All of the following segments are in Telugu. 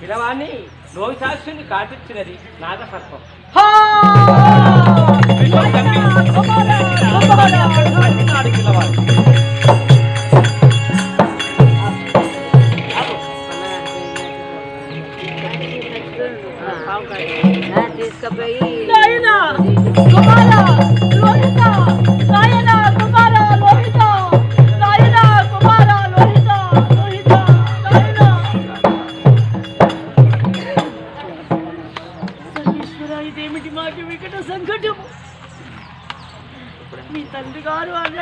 పిలవాన్ని లోహితాక్షుని కాటిచ్చినది నాగసర్పం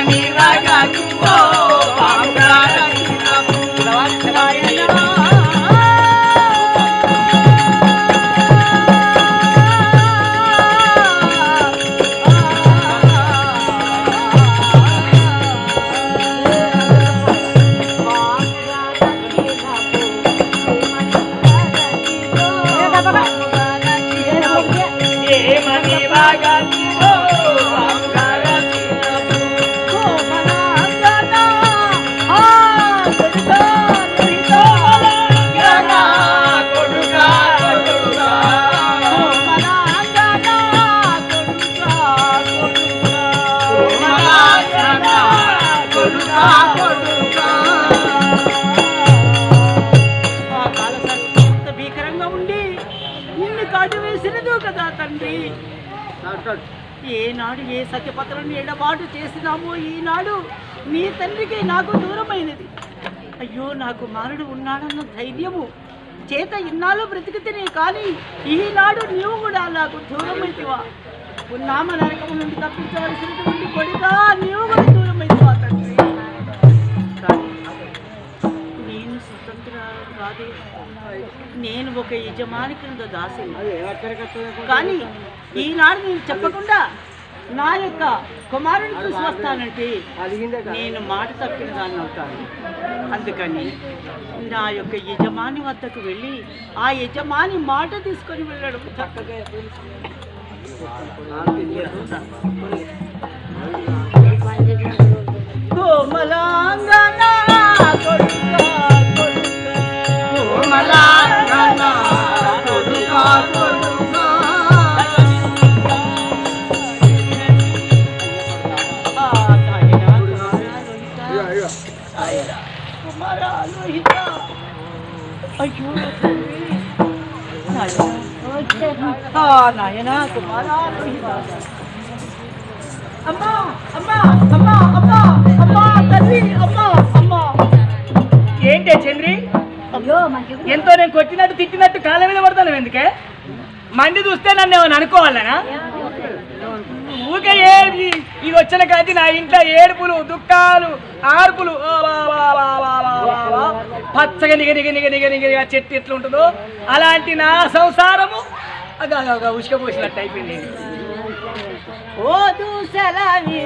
ఏమని రాగానువో ఏనాడు ఏ సత్యపత్రాన్ని ఎడబాటు చేసినామో ఈనాడు? నీ తండ్రికి నాకు దూరమైనది. అయ్యో నాకు మారుడు ఉన్నాడన్న ధైర్యము చేత ఇన్నాళ్ళు బ్రతికితేనే కానీ ఈనాడు నీవు కూడా నాకు దూరమైతివా? ఉన్నామ నరకము నుండి తప్పించవలసినటువంటి కొడుగా నీవు నేను ఒక యజమాని క్రింద దాసి కానీ ఈనాడు నేను చెప్పకుండా నా యొక్క కుమారుని చూసి వస్తానంటే నేను మాట తప్పిన దాన్ని అవుతాను. అందుకని నా యొక్క యజమాని వద్దకు వెళ్ళి ఆ యజమాని మాట తీసుకొని వెళ్ళడం చక్కగా కోమలాంగనా అమ్మా అమ్మా అమ్మా అమ్మా అమ్మా తల్లి అమ్మా అమ్మా ఏంటే చంద్రి? అయ్యో ఎంతో నేను కొట్టినట్టు తిట్టినట్టు కాళ్ళ మీద పడతాను ఎందుకే? మంది చూస్తే నన్ను ఏమైనా అనుకోవాలనా? ఊకే ఏది ఇది వచ్చిన కాదు నా ఇంట్లో ఏడుపులు దుఃఖాలు ఆర్పులు పచ్చగా నిగ నిగ నిగ నిగ నిగ చెట్టు ఎట్లుంటుందో అలాంటి నా సంసారము అగా ఉసుకపోసినట్టు అయిపోయింది. ఓ దూసలవి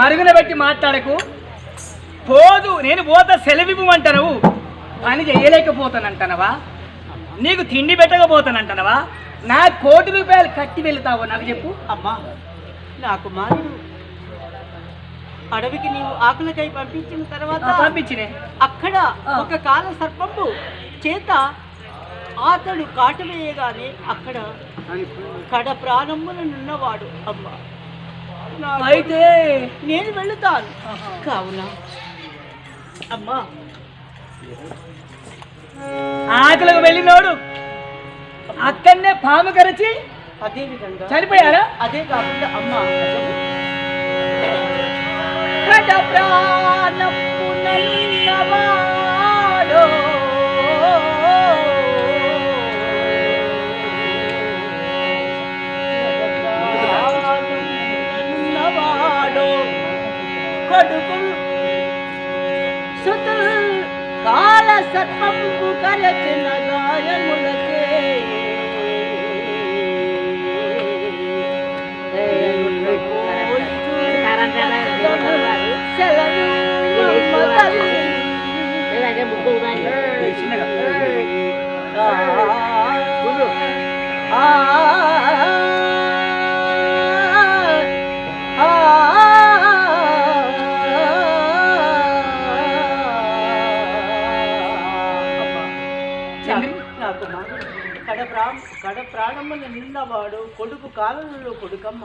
మరుగున పెట్టి మాట్లాడకు. పోదు నేను పోతా సెలవివ్వమంటాను పని చేయలేకపోతానంటానవా? నీకు తిండి పెట్టకపోతానంటానవా? నా కోటి రూపాయలు కట్టి వెళ్తావు నాకు చెప్పు. అమ్మా నా కుమారుడు అడవికి నీవు ఆకులకై పంపించిన తర్వాత పంపించినే. అక్కడ. ఒక కాల సర్పంపు చేత అతడు కాటు వేయగానే అక్కడ కడ ప్రారంభమునున్నవాడు అమ్మ. అయితే నేను వెళుతాను. కావున. అమ్మా. ఆకలికి వెళ్ళినోడు అక్కడనే పాము కరచి అదే విధంగా చనిపోయారా? అదే కాకుండా అమ్మ కడ కొడుకు సుతుల్ కాల సర్పము కరచిన గాయములకే సెలవు అమ్మ తల్లి. లేదంటే ముగ్గు కానీ చిన్నగా. ఆ ఆ ప్రాణమున నిన్నవాడు కొడుకు కాలంలో కొడుకమ్మ.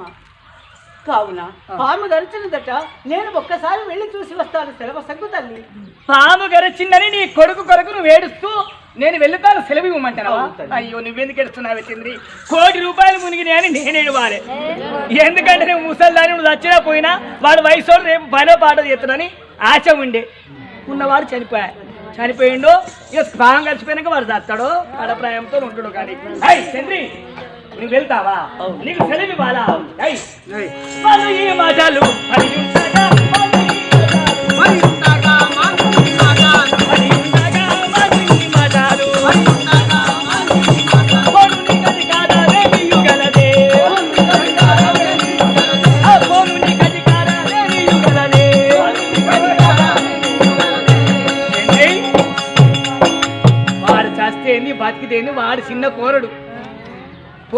కావున పాము గరిచినదట నేను ఒక్కసారి వెళ్ళి చూసి వస్తాను సెలవు సగ్గు తల్లి. పాము గరచిందని నీ కొడుకు కొరకు నువ్వు ఏడుస్తూ నేను వెళ్తాను సెలవు ఇవ్వమంటావా అయ్యో నువ్వెందుకు ఏడుస్తున్నావు చంద్రి? కోటి రూపాయలు మునిగినాయి అని నేనేడు వాడే ఎందుకంటే నువ్వు ముసల్దాని నువ్వు చచ్చినా పోయినా వాడు వయసు రేపు పనో పాట చేస్తున్నాని ఆశ ఉండే. ఉన్నవాడు చనిపోయా చనిపోయిండు. ఇక పాము కలిసిపోయినాక వాడు చస్తాడు కడప్రాయంతో ఉంటాడు కానీ. చంద్రి నువ్వు వెళ్తావా? నీకు సెలవు ఇవ్వాలా? ఈ మాటలు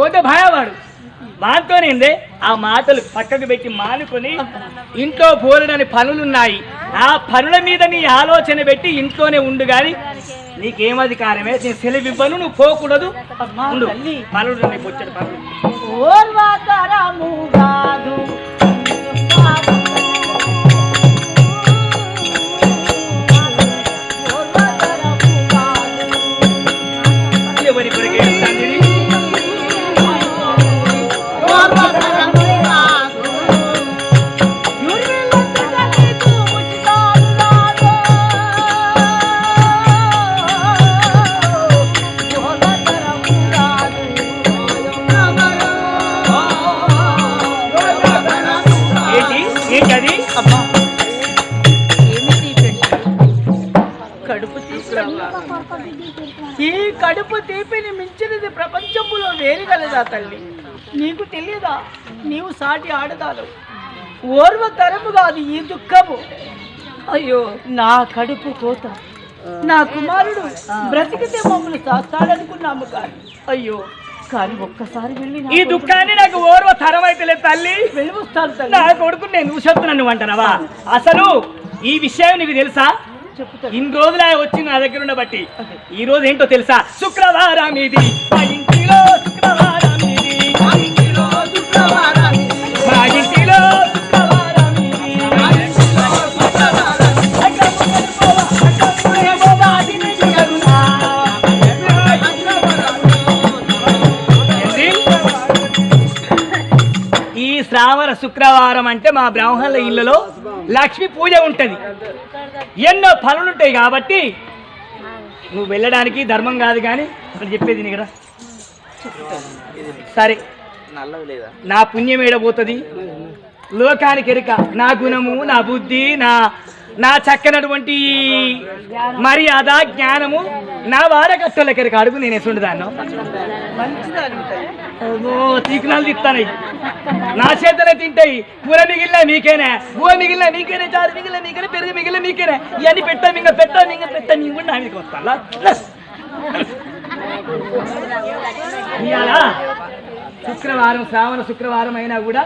పోతే భయవాడు. వాటితోనేందే ఆ మాటలు పక్కకు పెట్టి మానుకొని ఇంట్లో పోరడని పనులున్నాయి. ఆ పనుల మీద నీ ఆలోచన పెట్టి ఇంట్లోనే ఉండు గాని నీకేం అధికారమే నేను సెలవు ఇవ్వను నువ్వు పోకూడదు పనులు వచ్చాడు పనులు. ప్రపంచంలో వేరుగలదా తల్లి? నీకు తెలియదా నీవు సాటి ఆడదాలు. ఓర్వ తరము కాదు ఈ దుఃఖము. అయ్యో నా కడుపు కోత నా కుమారుడు బ్రతికితే మమ్మల్ని చేస్తాడనుకున్నాము కానీ. అయ్యో కానీ ఒక్కసారి వెళ్ళి ఈ దుఃఖాన్ని నాకు ఓర్వ తరమైతలే తల్లి. వెళ్ళి వస్తాను తల్లి. నా కొడుకు నేను నువ్వు అంటానవా అసలు ఈ విషయం నీకు తెలుసా? ఇన్ని రోజులు ఆయన వచ్చింది నా దగ్గర ఉండబట్టి ఈ రోజు ఏంటో తెలుసా? శుక్రవారం ఇది మా ఇంటిలో శుక్రవారం ఇది మా ఇంటిలో? ఈ శ్రావణ శుక్రవారం అంటే మా బ్రాహ్మణుల ఇళ్ళలో లక్ష్మి పూజ ఉంటది. ఎన్నో పనులుంటాయి కాబట్టి నువ్వు వెళ్ళడానికి ధర్మం కాదు కానీ ఇక్కడ చెప్పేది నీ కదా సరే. నా పుణ్యం ఏడబోతుంది లోకానికి ఎరుక. నా గుణము నా బుద్ధి నా నా చక్కనటువంటి మర్యాద జ్ఞానము నా వారకట్టలకి అడుగు నేను ఎసుండుదాను తీకునాలు తిస్తానయి నా చేతనే తింటాయి. కూర మిగిలిన మీకేనే. బువ మిగిలిన మీకేనే చారు మిగిలిన మీకేనే పెరుగు మిగిలిన మీకేనే. ఇవన్నీ పెట్టా మింగ పెట్టా మింగ పెట్టా మీ కూడా నా మీదకి వస్తా ఇవాళ శుక్రవారం శ్రావణ శుక్రవారం అయినా కూడా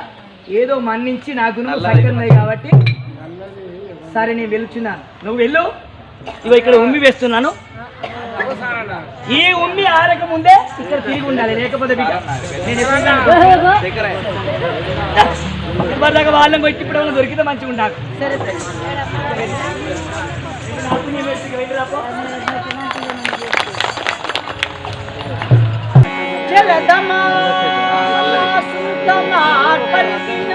ఏదో మన్నించి నా గుణం సక్కన్నాయి కాబట్టి సరే నేను వెళ్తున్నాను. నువ్వు వెళ్ళు. ఇగో ఇక్కడ ఉమ్మి వేస్తున్నాను. ఈ ఉమ్మి ఆరక ముందే ఇక్కడ తిరిగి ఉండాలి లేకపోతే ఇప్పటిదాకా వాళ్ళని కొట్టి ఇప్పుడు ఏమైనా దొరికితే మంచిగా ఉండాలి. సరే సుతమా పలికిన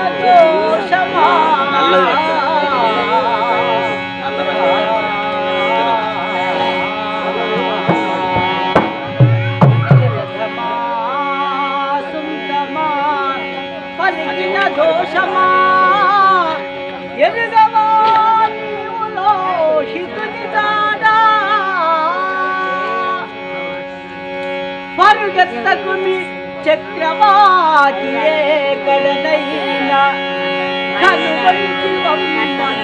చక్రవాటి కడనైన కనుగొలిచి వమ్మన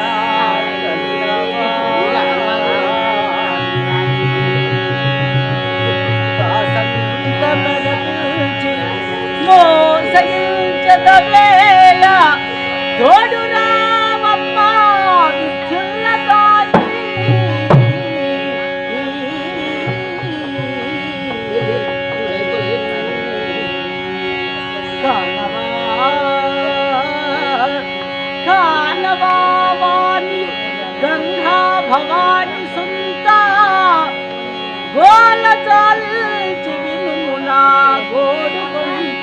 మోసగించదవేళ తోడు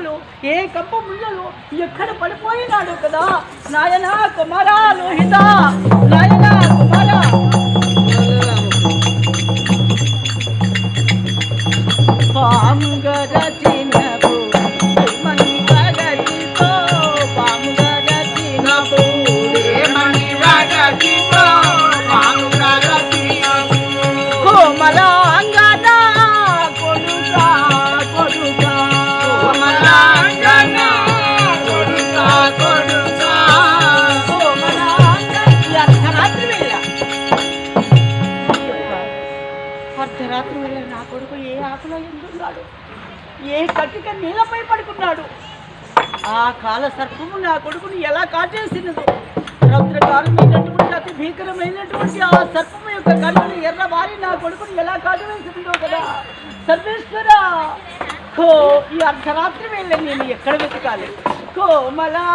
ఏ ఏ కప్ప ముళ్ళలో ఎక్కడ పడిపోయినాడు కదా. నాయనా కుమారా లోహిత ఆ కాల సర్పము నా కొడుకుని ఎలా కాటేసినదో రౌద్రకాలమైనటువంటి అతి భీకరమైనటువంటి ఆ సర్పము యొక్క కన్నులు ఎర్రబారి నా కొడుకుని ఎలా కాటవేసిందో కదా. సర్వేశ్వర! కో ఈ అర్ధరాత్రి వేళ నేను ఎక్కడ వెతకాలి? కోమలా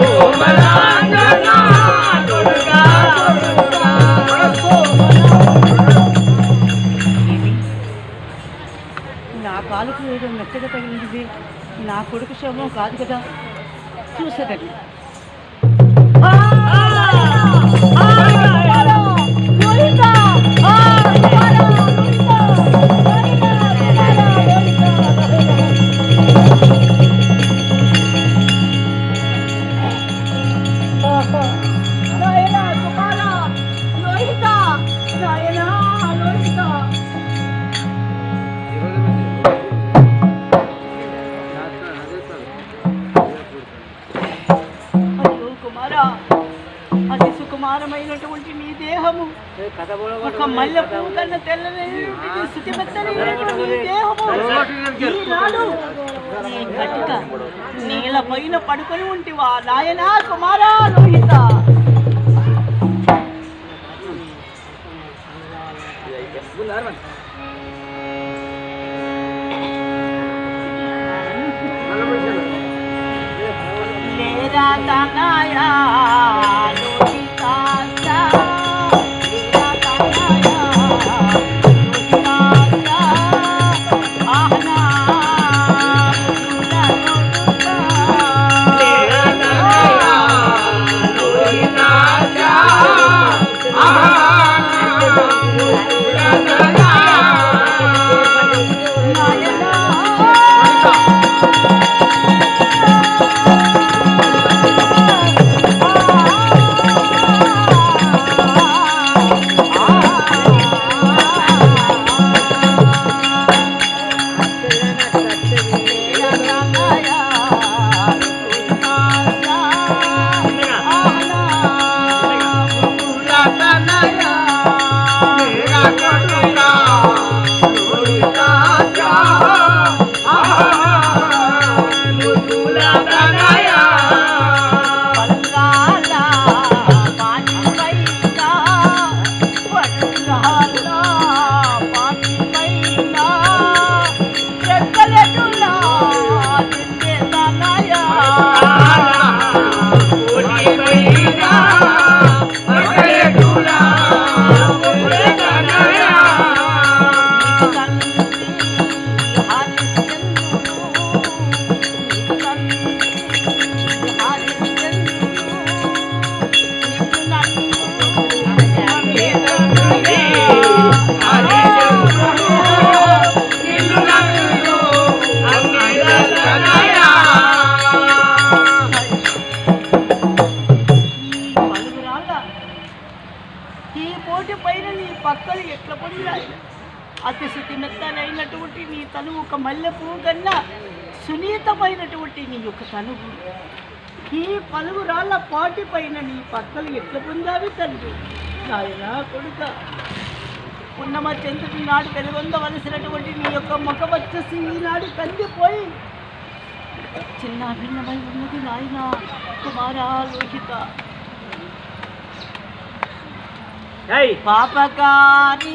కోమలా మెత్తగా తగిలింది. నా కొడుకు శవం కాదు కదా. చూసేదండి. నీళ్ళ పైన పడుకొని ఉంటివా? నాయనా కుమారా లోహిత. లేరా తనయా? మెత్తనైనటువంటి నీ తనువు ఒక మల్లె పువ్వు కన్నా సునీతమైనటువంటి నీ యొక్క తనువు. ఈ పలువు రాళ్ళ పాటి పైన నీ పక్కలు ఎట్లా పొందావి తండ్రి నాయనా కొడుక. ఉన్నమ చంద్రుడి నాడు వెలుగొందవలసినటువంటి నీ యొక్క ముఖ వచ్చేసి ఈనాడు కందిపోయి చిన్న భిన్నమై ఉన్నది నాయన కుమారా లోహిత పాపకారి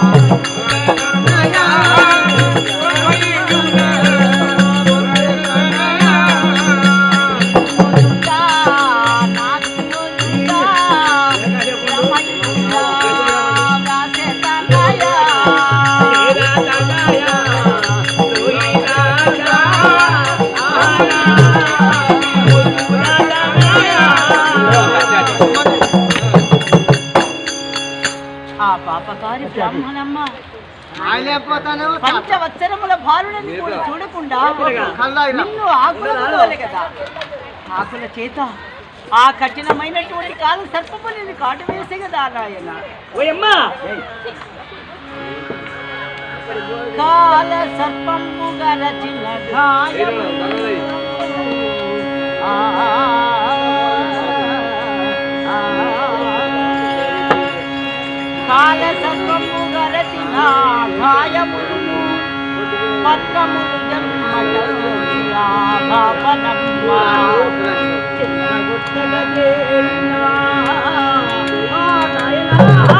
ఆ పంచవత్సరముల భారులను కూడా చూడకుండా నిన్ను ఆకులే కదా ఆకుల చేత ఆ కఠినమైనటువంటి కాలు సర్పము నేను కాటు వేసే కదా నాయన ఓయమ్మా కాల సర్పము గరచిన గాయము కాల సర్పము గరచిన గాయమును Ah, ah, ah, ah,